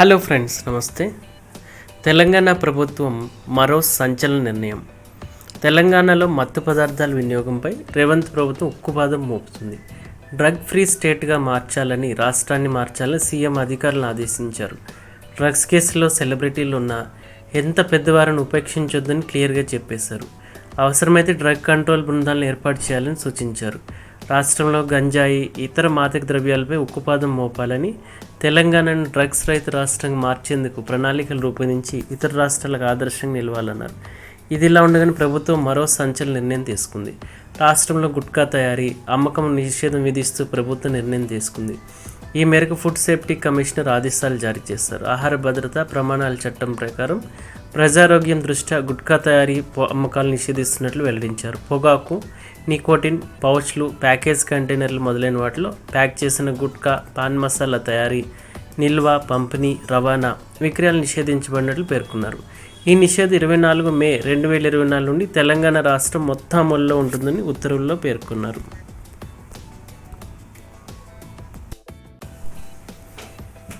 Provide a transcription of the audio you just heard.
Hello friends నమస్తే. తెలంగాణ ప్రభుత్వం మరో సంచలన నిర్ణయం. తెలంగాణలో మత్తు పదార్థాల వినియోగంపై రేవంత్ ప్రభుత్వం ఉక్కుపాదం మోపుతుంది. డ్రగ్ ఫ్రీ స్టేట్గా మార్చాలని రాష్ట్రాన్ని మార్చాలని సీఎం అధికారులను ఆదేశించారు. డ్రగ్స్ కేసులో సెలబ్రిటీలు ఉన్న ఎంత పెద్దవారిని ఉపేక్షించొద్దని క్లియర్గా చెప్పేశారు. అవసరమైతే డ్రగ్ కంట్రోల్ బృందాలను ఏర్పాటు చేయాలని సూచించారు. రాష్ట్రంలో గంజాయి ఇతర మాదక ద్రవ్యాలపై ఉక్కుపాదం మోపాలని తెలంగాణను డ్రగ్స్ రైతు రాష్ట్రంగా మార్చేందుకు ప్రణాళికలు రూపొందించి ఇతర రాష్ట్రాలకు ఆదర్శంగా నిలవాలన్నారు. ఇది ఇలా ఉండగానే ప్రభుత్వం మరో సంచలన నిర్ణయం తీసుకుంది. రాష్ట్రంలో గుట్కా తయారీ అమ్మకం నిషేధం విధిస్తూ ప్రభుత్వం నిర్ణయం తీసుకుంది. ఈ మేరకు ఫుడ్ సేఫ్టీ కమిషనర్ ఆదేశాలు జారీ చేశారు. ఆహార భద్రత ప్రమాణాల చట్టం ప్రకారం ప్రజారోగ్యం దృష్ట్యా గుట్కా తయారీ పొ- అమ్మకాలు నిషేధిస్తున్నట్లు వెల్లడించారు. పొగాకు నికోటిన్ పౌచ్లు ప్యాకేజ్ కంటైనర్లు మొదలైన వాటిలో ప్యాక్ చేసిన గుట్కా పాన్ మసాలా తయారీ నిల్వ పంపిణీ రవాణా విక్రయాలు నిషేధించబడినట్లు పేర్కొన్నారు. ఈ నిషేధం ఇరవై నాలుగు మే రెండు వేల ఇరవై నాలుగు నుండి తెలంగాణ రాష్ట్రం మొత్తం అమల్లో ఉంటుందని ఉత్తర్వుల్లో పేర్కొన్నారు.